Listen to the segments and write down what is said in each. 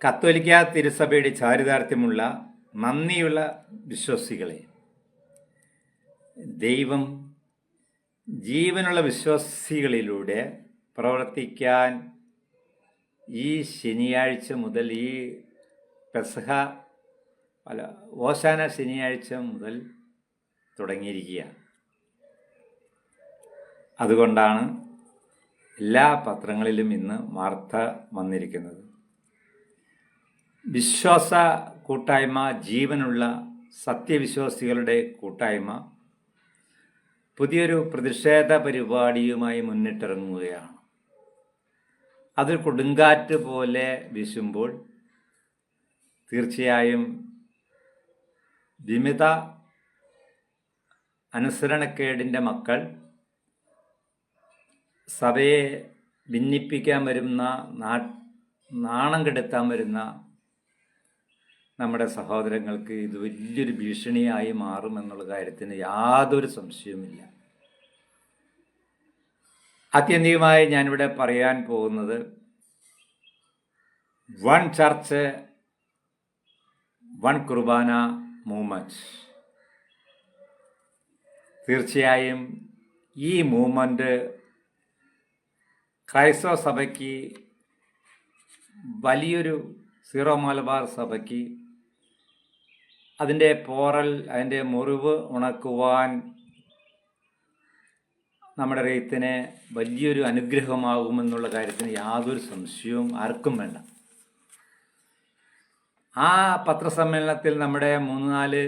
കത്തോലിക്ക തിരുസഭയുടെ ചാരിതാർത്ഥ്യമുള്ള നന്ദിയുള്ള വിശ്വാസികളെ ദൈവം ജീവനുള്ള വിശ്വാസികളിലൂടെ പ്രവർത്തിക്കാൻ ഈ ശനിയാഴ്ച മുതൽ ഈ പെസഹ അല്ല ഓശാന ശനിയാഴ്ച മുതൽ തുടങ്ങിയിരിക്കുക അതുകൊണ്ടാണ് എല്ലാ പത്രങ്ങളിലും ഇന്ന് വാർത്ത വന്നിരിക്കുന്നത്. വിശ്വാസ കൂട്ടായ്മ ജീവനുള്ള സത്യവിശ്വാസികളുടെ കൂട്ടായ്മ പുതിയൊരു പ്രതിഷേധ പരിപാടിയുമായി മുന്നിട്ടിറങ്ങുകയാണ്. അതിൽ കൊടുങ്കാറ്റ് പോലെ വീശുമ്പോൾ തീർച്ചയായും വിമിത അനുസരണക്കേടിന്റെ മക്കൾ സഭയെ ഭിന്നിപ്പിക്കാൻ വരുന്ന നാണം കെടുത്താൻ വരുന്ന നമ്മുടെ സഹോദരങ്ങൾക്ക് ഇത് വലിയൊരു ഭീഷണിയായി മാറുമെന്നുള്ള കാര്യത്തിന് യാതൊരു സംശയവുമില്ല. ആത്യന്തികമായി ഞാനിവിടെ പറയാൻ പോകുന്നത് വൺ ചർച്ച് വൺ കുർബാന മൂവ്മെന്റ് തീർച്ചയായും ഈ മൂവ്മെന്റ് ക്രൈസ്തവ സഭയ്ക്ക് വലിയൊരു സീറോ മലബാർ സഭയ്ക്ക് അതിന്റെ പോറൽ അതിന്റെ മുറിവ് ഉണക്കുവാൻ നമ്മുടെ റെയ്ത്തിന് വലിയൊരു അനുഗ്രഹമാകുമെന്നുള്ള കാര്യത്തിന് യാതൊരു സംശയവും ആർക്കും വേണ്ട. ആ പത്രസമ്മേളനത്തിൽ നമ്മുടെ മൂന്ന് നാല്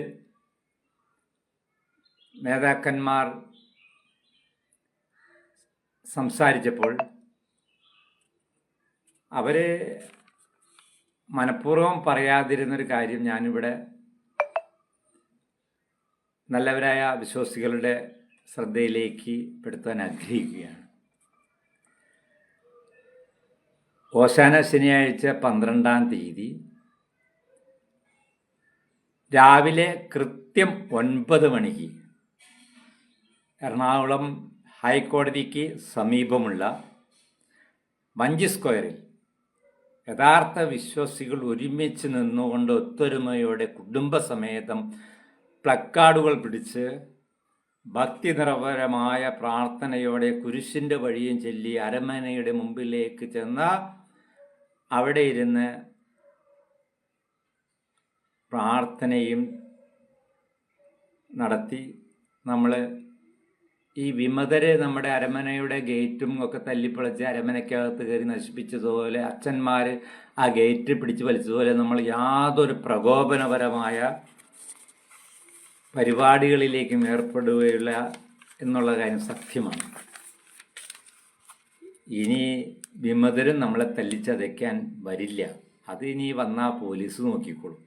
നേതാക്കന്മാർ സംസാരിച്ചപ്പോൾ അവർ മനഃപൂർവം പറയാതിരുന്നൊരു കാര്യം ഞാനിവിടെ നല്ലവരായ വിശ്വാസികളുടെ ശ്രദ്ധയിലേക്ക് പെടുത്താൻ ആഗ്രഹിക്കുകയാണ്. ഓശാന ശനിയാഴ്ച പന്ത്രണ്ടാം തീയതി രാവിലെ കൃത്യം ഒൻപത് മണിക്ക് എറണാകുളം ഹൈക്കോടതിക്ക് സമീപമുള്ള മഞ്ചി സ്ക്വയറിൽ യഥാർത്ഥ വിശ്വാസികൾ ഒരുമിച്ച് നിന്നുകൊണ്ട് ഒത്തൊരുമയോടെ കുടുംബസമേതം പ്ലക്കാർഡുകൾ പിടിച്ച് ഭക്തി നിറവരമായ പ്രാർത്ഥനയോടെ കുരിശിന്റെ വഴിയും ചൊല്ലി അരമനയുടെ മുമ്പിലേക്ക് ചെന്ന അവിടെ ഇരുന്ന് പ്രാർത്ഥനയും നടത്തി നമ്മൾ ഈ വിമതരെ നമ്മുടെ അരമനയുടെ ഗേറ്റും ഒക്കെ തല്ലിപ്പൊളിച്ച് അരമനയ്ക്കകത്ത് കയറി നശിപ്പിച്ചതുപോലെ അച്ഛന്മാർ ആ ഗേറ്റ് പിടിച്ച് വലിച്ചതുപോലെ നമ്മൾ യാതൊരു പ്രകോപനപരമായ പരിപാടികളിലേക്കും ഏർപ്പെടുകയില്ല എന്നുള്ള കാര്യം സത്യമാണ്. ഇനി വിമതരും നമ്മളെ തല്ലിച്ചതയ്ക്കാൻ വരില്ല. അത് ഇനി വന്നാൽ പോലീസ് നോക്കിക്കോളും.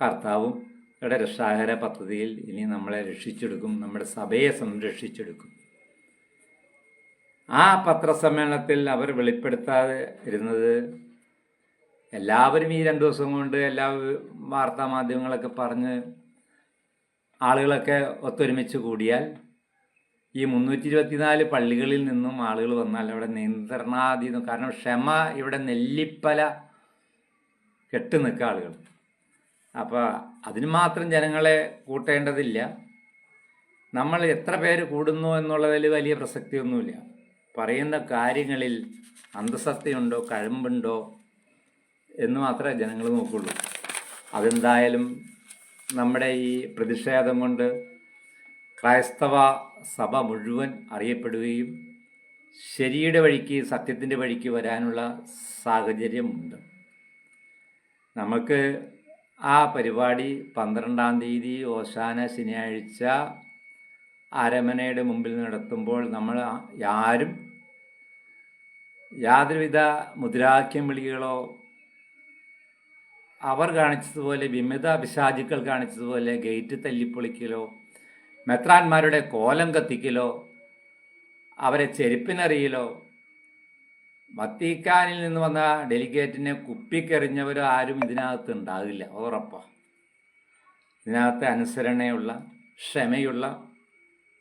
കർത്താവും ഇവിടെ രക്ഷാകര പദ്ധതിയിൽ ഇനി നമ്മളെ രക്ഷിച്ചെടുക്കും. നമ്മുടെ സഭയെ സംരക്ഷിച്ചെടുക്കും. ആ പത്രസമ്മേളനത്തിൽ അവർ വെളിപ്പെടുത്താതെ ഇരുന്നത് എല്ലാവരും ഈ രണ്ട് ദിവസം കൊണ്ട് എല്ലാ വാർത്താ മാധ്യമങ്ങളൊക്കെ പറഞ്ഞ് ആളുകളൊക്കെ ഒത്തൊരുമിച്ച് കൂടിയാൽ ഈ മുന്നൂറ്റി ഇരുപത്തിനാല് പള്ളികളിൽ നിന്നും ആളുകൾ വന്നാൽ അവിടെ നിയന്ത്രണാതീതം കാരണം ക്ഷമ ഇവിടെ നെല്ലിപ്പല കെട്ട് നിൽക്കുക ആളുകൾ. അപ്പോൾ അതിന് മാത്രം ജനങ്ങളെ കൂട്ടേണ്ടതില്ല. നമ്മൾ എത്ര പേര് കൂടുന്നു എന്നുള്ളതിൽ വലിയ പ്രസക്തിയൊന്നുമില്ല. പറയുന്ന കാര്യങ്ങളിൽ അന്തസത്തയുണ്ടോ കഴമ്പുണ്ടോ എന്ന് മാത്രമേ ജനങ്ങൾ നോക്കുള്ളൂ. അതെന്തായാലും നമ്മുടെ ഈ പ്രതിഷേധം കൊണ്ട് ക്രൈസ്തവ സഭ മുഴുവൻ അറിയപ്പെടുകയും ശരിയുടെ വഴിക്ക് സത്യത്തിന്റെ വഴിക്ക് വരാനുള്ള സാഹചര്യമുണ്ട്. നമുക്ക് ആ പരിപാടി പന്ത്രണ്ടാം തീയതി ഓശാന ശനിയാഴ്ച അരമനയുടെ മുമ്പിൽ നടത്തുമ്പോൾ നമ്മൾ ആരും യാതൊരുവിധ മുദ്രാവാക്യം വിളികളോ അവർ കാണിച്ചതുപോലെ വിമിത പിശാചുക്കൾ കാണിച്ചതുപോലെ ഗേറ്റ് തല്ലിപ്പൊളിക്കലോ മെത്രാന്മാരുടെ കോലം കത്തിക്കലോ അവരെ ചെരുപ്പിനെറിയലോ വത്തിക്കാനിൽ നിന്ന് വന്ന ഡെലിഗേറ്റിനെ കുപ്പിക്കെറിഞ്ഞവരോ ആരും ഇതിനകത്ത് ഉണ്ടാകില്ല ഉറപ്പാ. ഇതിനകത്ത് അനുസരണയുള്ള ക്ഷമയുള്ള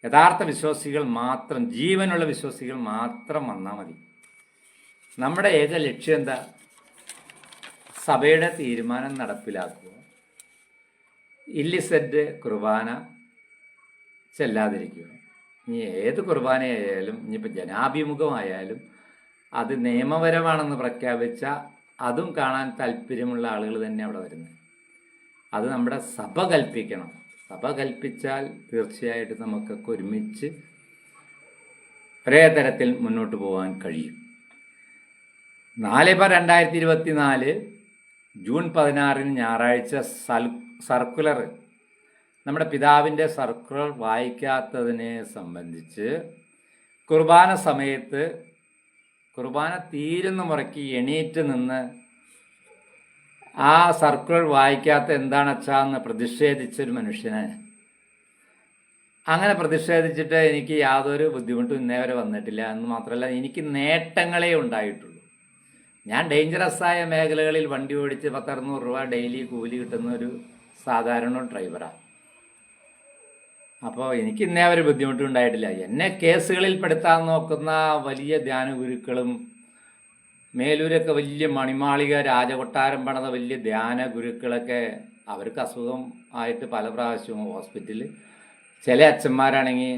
യഥാർത്ഥ വിശ്വാസികൾ മാത്രം ജീവനുള്ള വിശ്വാസികൾ മാത്രം വന്നാൽ മതി. നമ്മുടെ ഏക ലക്ഷ്യം എന്താ? സഭയുടെ തീരുമാനം നടപ്പിലാക്കുക. ഇല്ലിസെറ്റ് കുർബാന ചെല്ലാതിരിക്കുക. ഇനി ഏത് കുർബാനയായാലും ഇനിയിപ്പോൾ ജനാഭിമുഖമായാലും അത് നിയമപരമാണെന്ന് പ്രഖ്യാപിച്ച അതും കാണാൻ താല്പര്യമുള്ള ആളുകൾ തന്നെ അവിടെ വരുന്നത്. അത് നമ്മുടെ സഭ കൽപ്പിക്കണം. സഭ കൽപ്പിച്ചാൽ തീർച്ചയായിട്ടും നമുക്കൊക്കെ ഒരുമിച്ച് ഒരേ തരത്തിൽ മുന്നോട്ട് പോകാൻ കഴിയും. നാല് പ രണ്ടായിരത്തി ഇരുപത്തി നാല് ജൂൺ പതിനാറിന് ഞായറാഴ്ച സൽ സർക്കുലർ നമ്മുടെ പിതാവിന്റെ സർക്കുലർ വായിക്കാത്തതിനെ സംബന്ധിച്ച് കുർബാന സമയത്ത് കുർബാന തീരുന്ന മുറയ്ക്ക് എണീറ്റ് നിന്ന് ആ സർക്കുലർ വായിക്കാത്ത എന്താണ് അച്ഛാ എന്ന് പ്രതിഷേധിച്ചൊരു മനുഷ്യനെ. അങ്ങനെ പ്രതിഷേധിച്ചിട്ട് എനിക്ക് യാതൊരു ബുദ്ധിമുട്ടും ഇന്നേ വരെ വന്നിട്ടില്ല എന്ന് മാത്രമല്ല എനിക്ക് നേട്ടങ്ങളേ ഉണ്ടായിട്ടുള്ളൂ. ഞാൻ ഡേഞ്ചറസ് ആയ മേഖലകളിൽ വണ്ടി ഓടിച്ച് പത്തറുന്നൂറ് രൂപ ഡെയിലി കൂലി കിട്ടുന്ന ഒരു സാധാരണ ഡ്രൈവറാണ് അപ്പോൾ എനിക്ക് ഇന്നേ ഒരു ബുദ്ധിമുട്ടും ഉണ്ടായിട്ടില്ല എന്നെ കേസുകളിൽ പെടുത്താൻ നോക്കുന്ന വലിയ ധ്യാന ഗുരുക്കളും മേലൂരൊക്കെ വലിയ മണിമാളിക രാജകൊട്ടാരം പണിത വലിയ ധ്യാന ഗുരുക്കളൊക്കെ അവർക്ക് അസുഖം ആയിട്ട് പല പ്രാവശ്യവും ഹോസ്പിറ്റലിൽ ചില അച്ഛന്മാരാണെങ്കിൽ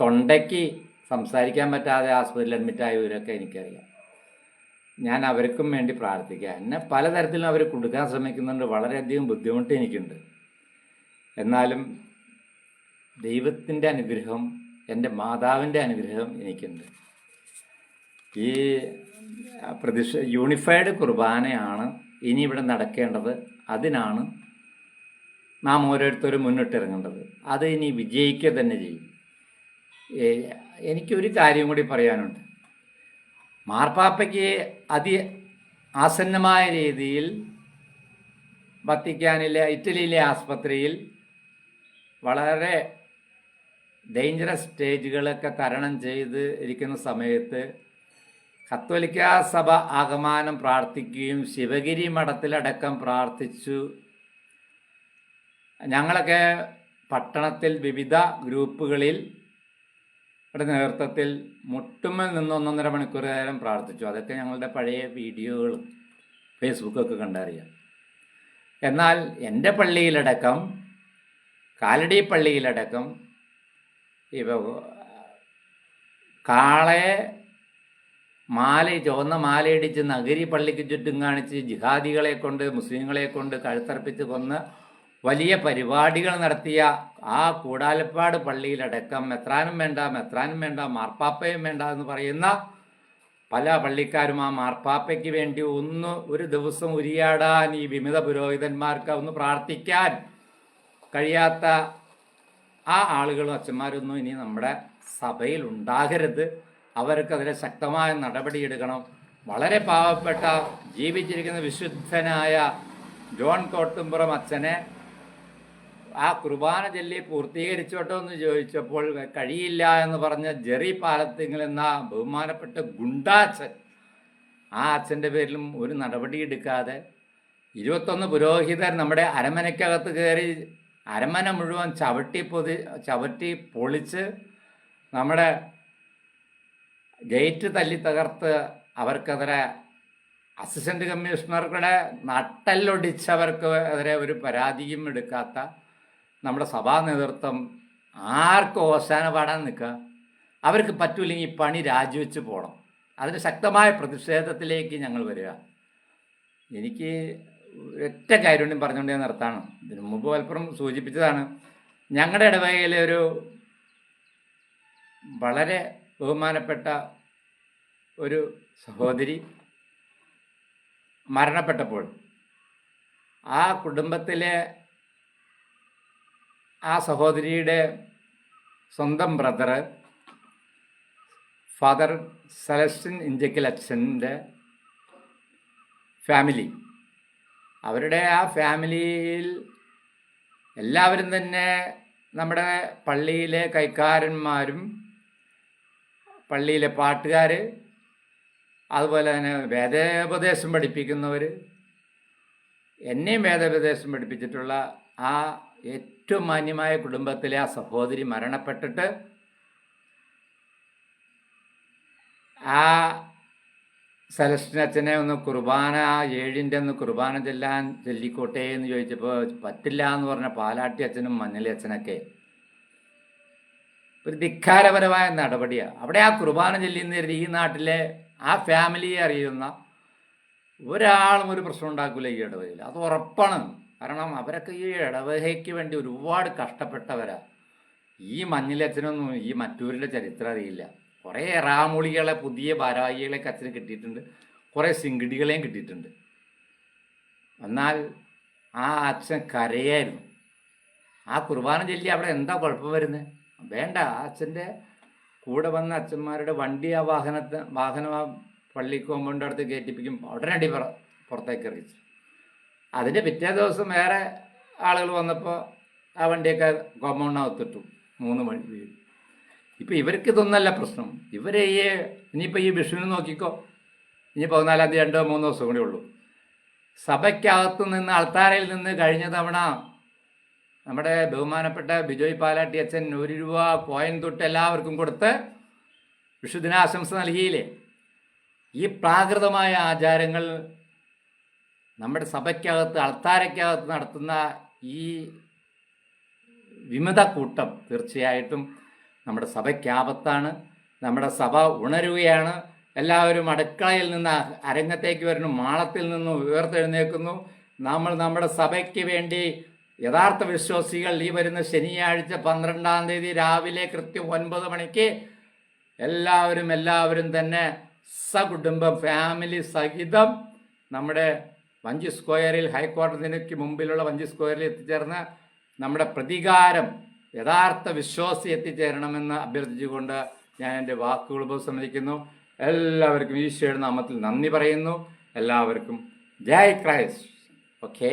തൊണ്ടയ്ക്ക് സംസാരിക്കാൻ പറ്റാതെ ഹോസ്പിറ്റലിൽ അഡ്മിറ്റായവരൊക്കെ എനിക്കറിയാം. ഞാൻ അവർക്കും വേണ്ടി പ്രാർത്ഥിക്കുക. എന്നെ പലതരത്തിലും അവർ കൊടുക്കാൻ ശ്രമിക്കുന്നുണ്ട്. വളരെയധികം ബുദ്ധിമുട്ട് എനിക്കുണ്ട്. എന്നാലും ദൈവത്തിന്റെ അനുഗ്രഹം എന്റെ മാതാവിന്റെ അനുഗ്രഹം എനിക്കുണ്ട്. ഈ പ്രതിഷ യൂണിഫൈഡ് കുർബാനയാണ് ഇനി ഇവിടെ നടക്കേണ്ടത്. അതിനാണ് നാം ഓരോരുത്തരും മുന്നിട്ടിറങ്ങേണ്ടത്. അത് ഇനി വിജയിക്കുക തന്നെ ചെയ്യും. എനിക്കൊരു കാര്യം കൂടി പറയാനുണ്ട്. മാർപ്പാപ്പയ്ക്ക് അതി ആസന്നമായ രീതിയിൽ വത്തിക്കാനിലെ ഇറ്റലിയിലെ ആസ്പത്രിയിൽ വളരെ ഡേഞ്ചറസ് സ്റ്റേജുകളൊക്കെ തരണം ചെയ്ത് ഇരിക്കുന്ന സമയത്ത് കത്തോലിക്ക സഭ ആഗമാനം പ്രാർത്ഥിക്കുകയും ശിവഗിരി മഠത്തിലടക്കം പ്രാർത്ഥിച്ചു. ഞങ്ങളൊക്കെ പട്ടണത്തിൽ വിവിധ ഗ്രൂപ്പുകളിൽ നേതൃത്വത്തിൽ മുട്ടുമ്മൽ നിന്ന് ഒന്നൊന്നര മണിക്കൂർ നേരം പ്രാർത്ഥിച്ചു. അതൊക്കെ ഞങ്ങളുടെ പഴയ വീഡിയോകളും ഫേസ്ബുക്കൊക്കെ കണ്ടറിയാം. എന്നാൽ എന്റെ പള്ളിയിലടക്കം കാലടി പള്ളിയിലടക്കം ഇവ കാളയെ മാല ചുവന്ന മാലയിടിച്ച് നഗരി പള്ളിക്ക് ചുറ്റും കാണിച്ച് ജിഹാദികളെ കൊണ്ട് മുസ്ലിങ്ങളെ കൊണ്ട് കഴുത്തർപ്പിച്ച് കൊന്ന് വലിയ പരിപാടികൾ നടത്തിയ ആ കൂടാലപ്പാട് പള്ളിയിലടക്കം മെത്രാനും വേണ്ട മെത്രാനും വേണ്ട മാർപ്പാപ്പയും വേണ്ട എന്ന് പറയുന്ന പല പള്ളിക്കാരും ആ മാർപ്പാപ്പയ്ക്ക് വേണ്ടി ഒന്ന് ഒരു ദിവസം ഉരിയാടാൻ ഈ വിമിത പുരോഹിതന്മാർക്ക് ഒന്ന് പ്രാർത്ഥിക്കാൻ കഴിയാത്ത ആ ആളുകളും അച്ഛന്മാരൊന്നും ഇനി നമ്മുടെ സഭയിൽ ഉണ്ടാകരുത്. അവർക്കതിരെ ശക്തമായ നടപടിയെടുക്കണം വളരെ പാവപ്പെട്ട ജീവിച്ചിരിക്കുന്ന വിശുദ്ധനായ ജോൺ കോട്ടുംപുറം അച്ഛനെ ആ കുർബാന ചൊല്ലി പൂർത്തീകരിച്ചോട്ടോ എന്ന് ചോദിച്ചപ്പോൾ കഴിയില്ല എന്ന് പറഞ്ഞ ജെറി പാലത്തിങ്ങൾ എന്ന ബഹുമാനപ്പെട്ട ഗുണ്ടാച്ചൻ ആ അച്ഛന്റെ പേരിലും ഒരു നടപടി എടുക്കാതെ ഇരുപത്തൊന്ന് പുരോഹിതർ നമ്മുടെ അരമനയ്ക്കകത്ത് കയറി അരമന മുഴുവൻ ചവിട്ടി പൊതി ചവിട്ടി പൊളിച്ച് നമ്മുടെ ഗേറ്റ് തല്ലി തകർത്ത് അവർക്കെതിരെ അസിസ്റ്റന്റ് കമ്മീഷണറുടെ നട്ടല്ലൊടിച്ചവർക്ക് എതിരെ ഒരു പരാതിയും എടുക്കാത്ത നമ്മുടെ സഭാ നേതൃത്വം ആർക്കും ഓശാന പാടാൻ നിൽക്കുക. അവർക്ക് പറ്റൂല്ലെങ്കിൽ ഈ പണി രാജിവെച്ച് പോകണം. അതിന് ശക്തമായ പ്രതിഷേധത്തിലേക്ക് ഞങ്ങൾ വരിക. എനിക്ക് ഒറ്റ കാര്യം പറഞ്ഞുകൊണ്ട് നിർത്താണ് ഇതിനു മുമ്പ് പലപ്പോഴും സൂചിപ്പിച്ചതാണ് ഞങ്ങളുടെ ഇടവകയിലെ ഒരു വളരെ ബഹുമാനപ്പെട്ട ഒരു സഹോദരി മരണപ്പെട്ടപ്പോൾ ആ കുടുംബത്തിലെ ആ സഹോദരിയുടെ സ്വന്തം ബ്രദർ ഫാദർ സെലസ്റ്റിൻ ഇഞ്ചക്കൽ അച്ഛന്റെ ഫാമിലി അവരുടെ ആ ഫാമിലിയിൽ എല്ലാവരും തന്നെ നമ്മുടെ പള്ളിയിലെ കൈക്കാരന്മാരും പള്ളിയിലെ പാട്ടുകാർ അതുപോലെ തന്നെ വേദോപദേശം പഠിപ്പിക്കുന്നവർ എന്നെയും വേദോപദേശം പഠിപ്പിച്ചിട്ടുള്ള ആ ഏറ്റവും മാന്യമായ കുടുംബത്തിലെ ആ സഹോദരി മരണപ്പെട്ടിട്ട് ആ സെലസ്റ്റിൻ ഒന്ന് കുർബാന ഏഴിന്റെ ഒന്ന് കുർബാന ചെല്ലാൻ ചെല്ലിക്കോട്ടെ എന്ന് ചോദിച്ചപ്പോൾ പറ്റില്ല എന്ന് പറഞ്ഞ പാലാട്ടി അച്ഛനും മഞ്ഞളി അച്ഛനൊക്കെ ഒരു ധിക്കാരപരമായ നടപടിയാണ് അവിടെ ആ കുർബാന ചെല്ലുന്ന ഈ നാട്ടിലെ ആ ഫാമിലിയെ അറിയുന്ന ഒരാളും ഒരു പ്രശ്നം ഉണ്ടാക്കില്ല ഈ ഇടവകയിൽ. അത് ഉറപ്പാണ്. കാരണം അവരൊക്കെ ഈ ഇടവകയ്ക്ക് വേണ്ടി ഒരുപാട് കഷ്ടപ്പെട്ടവരാ. ഈ മഞ്ഞിലച്ഛനൊന്നും ഈ മറ്റൂരിന്റെ ചരിത്രം അറിയില്ല. കുറേ എറാമൂളികളെ പുതിയ ഭാരവാഹികളെയൊക്കെ അച്ഛന് കിട്ടിയിട്ടുണ്ട്. കുറേ സിങ്കിടികളെയും കിട്ടിയിട്ടുണ്ട്. എന്നാൽ ആ അച്ഛൻ കരയായിരുന്നു. ആ കുർബാന ചൊല്ലി അവിടെ എന്താ കുഴപ്പം വരുന്നത് വേണ്ട ആ അച്ഛന്റെ കൂടെ വന്ന അച്ഛന്മാരുടെ വണ്ടി ആ വാഹനത്തെ വാഹനം ആ പള്ളി കോമ്പൗണ്ട് അടുത്ത് കയറ്റിപ്പിക്കും ഉടനടി പുറ പുറത്തേക്ക് എറിയിച്ചു അതിന്റെ പിറ്റേ ദിവസം വേറെ ആളുകൾ വന്നപ്പോൾ ആ വണ്ടിയൊക്കെ കോമ്പൗണ്ടിനകത്തിട്ടു മൂന്ന് മണി വീഴും ഇപ്പം ഇവർക്ക് ഇതൊന്നല്ല പ്രശ്നം. ഇവരെ ഈ ഇനിയിപ്പോൾ ഈ വിഷുവിന് നോക്കിക്കോ. ഇനി പതിനാലാം തീയതി രണ്ടോ മൂന്നോ ദിവസം കൂടി ഉള്ളൂ. സഭയ്ക്കകത്ത് നിന്ന് അൾത്താരയിൽ നിന്ന് കഴിഞ്ഞ തവണ നമ്മുടെ ബഹുമാനപ്പെട്ട ബിജോയ് പാലാട്ടി അച്ഛൻ ഒരു രൂപ കോയിൻ തൊട്ട് എല്ലാവർക്കും കൊടുത്ത് വിഷുദിനാശംസ നൽകിയില്ലേ? ഈ പ്രാകൃതമായ ആചാരങ്ങൾ നമ്മുടെ അൾത്താരയ്ക്കകത്ത് നടത്തുന്ന ഈ വിമത കൂട്ടം തീർച്ചയായിട്ടും നമ്മുടെ സഭയ്ക്ക് ആപത്താണ്. നമ്മുടെ സഭ ഉണരുകയാണ്. എല്ലാവരും അടുക്കളയിൽ നിന്ന് അരങ്ങത്തേക്ക് വരുന്നു. മാളത്തിൽ നിന്ന് ഉയർത്തെഴുന്നേൽക്കുന്നു. നമ്മൾ നമ്മുടെ സഭയ്ക്ക് വേണ്ടി യഥാർത്ഥ വിശ്വാസികൾ ഈ വരുന്ന ശനിയാഴ്ച പന്ത്രണ്ടാം തീയതി രാവിലെ കൃത്യം ഒൻപത് മണിക്ക് എല്ലാവരും എല്ലാവരും തന്നെ സകുടുംബം ഫാമിലി സഹിതം നമ്മുടെ വഞ്ചി സ്ക്വയറിൽ ഹൈക്കോടതിക്ക് മുമ്പിലുള്ള വഞ്ചി സ്ക്വയറിൽ എത്തിച്ചേർന്ന നമ്മുടെ പ്രതികാരം യഥാർത്ഥ വിശ്വാസി എത്തിച്ചേരണമെന്ന് അഭ്യർത്ഥിച്ചുകൊണ്ട് ഞാൻ എന്റെ വാക്കുകൾ ഉപസംഹരിക്കുന്നു. എല്ലാവർക്കും ഈശോയുടെ നാമത്തിൽ നന്ദി പറയുന്നു. എല്ലാവർക്കും ജയ് ക്രൈസ്റ്റ്. ഓക്കേ?